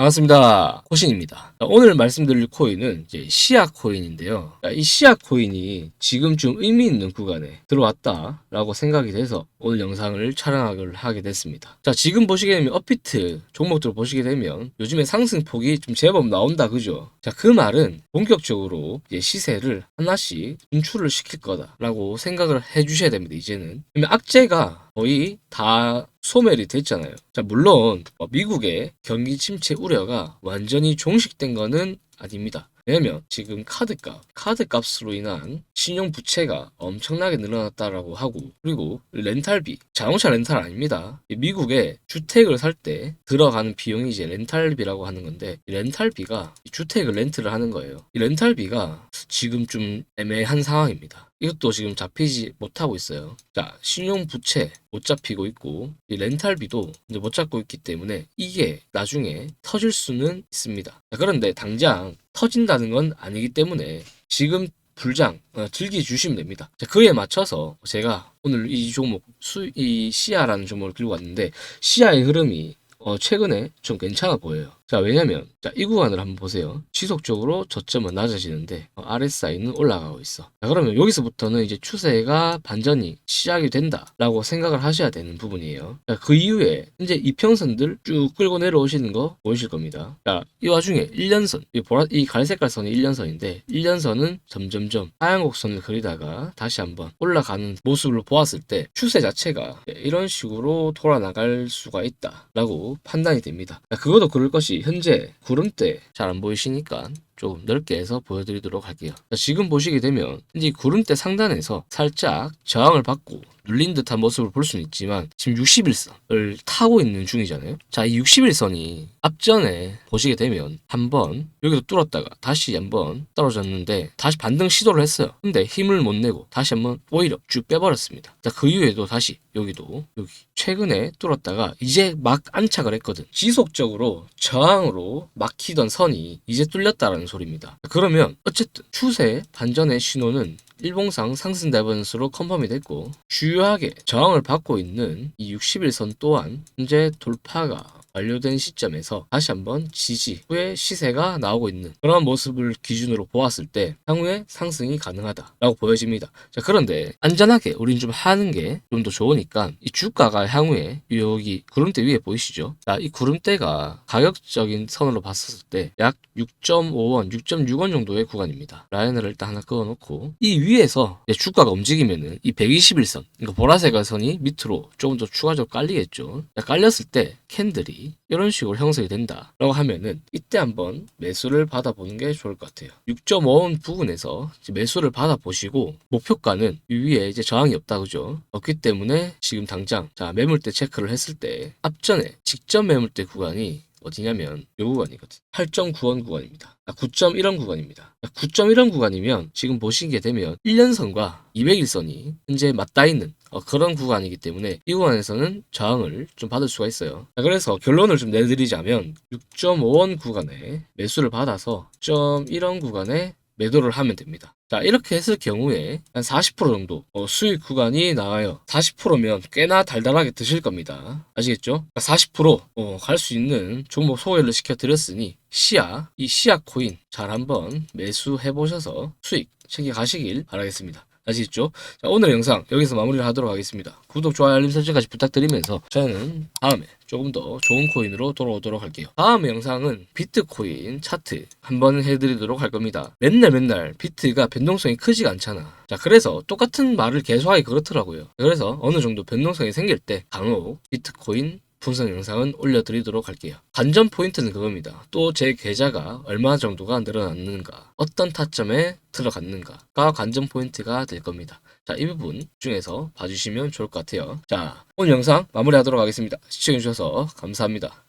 반갑습니다. 코신입니다. 자, 오늘 말씀드릴 코인은 이제 시아 코인인데요. 자, 이 시아 코인이 지금 좀 의미 있는 구간에 들어왔다라고 생각이 돼서 오늘 영상을 촬영을 하게 됐습니다. 자, 지금 보시게 되면 업비트 종목들을 보시게 되면 요즘에 상승폭이 좀 제법 나온다, 그죠? 자, 그 말은 본격적으로 시세를 하나씩 분출을 시킬 거다라고 생각을 해 주셔야 됩니다, 이제는. 그러면 악재가 거의 다 소멸이 됐잖아요. 자, 물론 어, 미국의 경기 침체 우려가 완전히 종식된 거는 아닙니다. 왜냐면 지금 카드값, 카드값으로 인한 신용 부채가 엄청나게 늘어났다라고 하고 그리고 렌탈비, 자동차 렌탈 아닙니다. 이 미국에 주택을 살 때 들어가는 비용이 이제 렌탈비라고 하는 건데 이 렌탈비가 이 주택을 렌트를 하는 거예요. 이 렌탈비가 지금 좀 애매한 상황입니다. 이것도 지금 잡히지 못하고 있어요. 자, 신용 부채 못 잡히고 있고 이 렌탈비도 이제 못 잡고 있기 때문에 이게 나중에 터질 수는 있습니다. 자, 그런데 당장 터진다는 건 아니기 때문에 지금 불장 어, 즐기 주시면 됩니다. 자, 그에 맞춰서 제가 오늘 이 종목 수, 이 시아라는 종목을 들고 왔는데 시아의 흐름이 어, 최근에 좀 괜찮아 보여요. 자, 왜냐면, 자, 이 구간을 한번 보세요. 지속적으로 저점은 낮아지는데, 어, RSI는 올라가고 있어. 자, 그러면 여기서부터는 이제 추세가 반전이 시작이 된다 라고 생각을 하셔야 되는 부분이에요. 자, 그 이후에, 이제 이평선들 쭉 끌고 내려오시는 거 보이실 겁니다. 자, 이 와중에 1년선, 이 보라, 이 갈색깔 선이 1년선인데, 1년선은 점점점 하얀 곡선을 그리다가 다시 한번 올라가는 모습을 보았을 때, 추세 자체가 이런 식으로 돌아나갈 수가 있다 라고 판단이 됩니다. 자, 그것도 그럴 것이 현재 구름대 잘 안 보이시니까 조금 넓게 해서 보여드리도록 할게요. 자, 지금 보시게 되면 이 구름대 상단에서 살짝 저항을 받고 눌린 듯한 모습을 볼 수는 있지만 지금 61선을 타고 있는 중이잖아요. 자, 이 61선이 앞전에 보시게 되면 한번 여기서 뚫었다가 다시 한번 떨어졌는데 다시 반등 시도를 했어요. 근데 힘을 못 내고 다시 한번 오히려 쭉 빼버렸습니다. 자, 그 이후에도 다시 여기도 여기 최근에 뚫었다가 이제 막 안착을 했거든. 지속적으로 저항으로 막히던 선이 이제 뚫렸다라는 소리입니다. 그러면 어쨌든 추세 반전의 신호는 일봉상 상승 다이버전스로 컨펌이 됐고 주요하게 저항을 받고 있는 이 60일선 또한 현재 돌파가 완료된 시점에서 다시 한번 지지 후에 시세가 나오고 있는 그런 모습을 기준으로 보았을 때 향후에 상승이 가능하다라고 보여집니다. 자 그런데 안전하게 우린 좀 하는 게 좀 더 좋으니까 이 주가가 향후에 여기 구름대 위에 보이시죠? 자 이 구름대가 가격적인 선으로 봤을 때 약 6.5원, 6.6원 정도의 구간입니다. 라인을 일단 하나 그어놓고 이 위에서 주가가 움직이면은 이 121선, 그러니까 보라색 선이 밑으로 조금 더 추가적으로 깔리겠죠. 자, 깔렸을 때 캔들이 이런 식으로 형성이 된다라고 하면은 이때 한번 매수를 받아보는 게 좋을 것 같아요. 6.5원 부근에서 매수를 받아보시고 목표가는 이 위에 이제 저항이 없다 그죠? 없기 때문에 지금 당장 자 매물대 체크를 했을 때 앞전에 직전 매물대 구간이 어디냐면 이 구간이거든. 8.9원 구간입니다. 아, 9.1원 구간입니다. 9.1원 구간이면 지금 보시게 되면 1년선과 200일선이 현재 맞닿아 있는 어, 그런 구간이기 때문에 이 구간에서는 저항을 좀 받을 수가 있어요. 자, 그래서 결론을 좀 내드리자면 6.5원 구간에 매수를 받아서 6.1원 구간에 매도를 하면 됩니다. 자, 이렇게 했을 경우에 한 40% 정도 어, 수익 구간이 나와요. 40%면 꽤나 달달하게 드실 겁니다. 아시겠죠? 40% 어, 갈수 있는 종목 소개를 시켜드렸으니 시아, 이 시아 코인 잘 한번 매수해 보셔서 수익 챙겨 가시길 바라겠습니다. 아시겠죠? 자, 오늘 영상 여기서 마무리를 하도록 하겠습니다. 구독, 좋아요, 알림 설정까지 부탁드리면서 저는 다음에 조금 더 좋은 코인으로 돌아오도록 할게요. 다음 영상은 비트코인 차트 한번 해드리도록 할 겁니다. 맨날 맨날 비트가 변동성이 크지가 않잖아. 자, 그래서 똑같은 말을 계속하기 그렇더라고요. 그래서 어느 정도 변동성이 생길 때 간혹 비트코인 분석 영상은 올려드리도록 할게요. 관전 포인트는 그겁니다. 또 제 계좌가 얼마 정도가 늘어났는가, 어떤 타점에 들어갔는가가 관전 포인트가 될 겁니다. 자, 이 부분 중에서 봐주시면 좋을 것 같아요. 자, 오늘 영상 마무리하도록 하겠습니다. 시청해주셔서 감사합니다.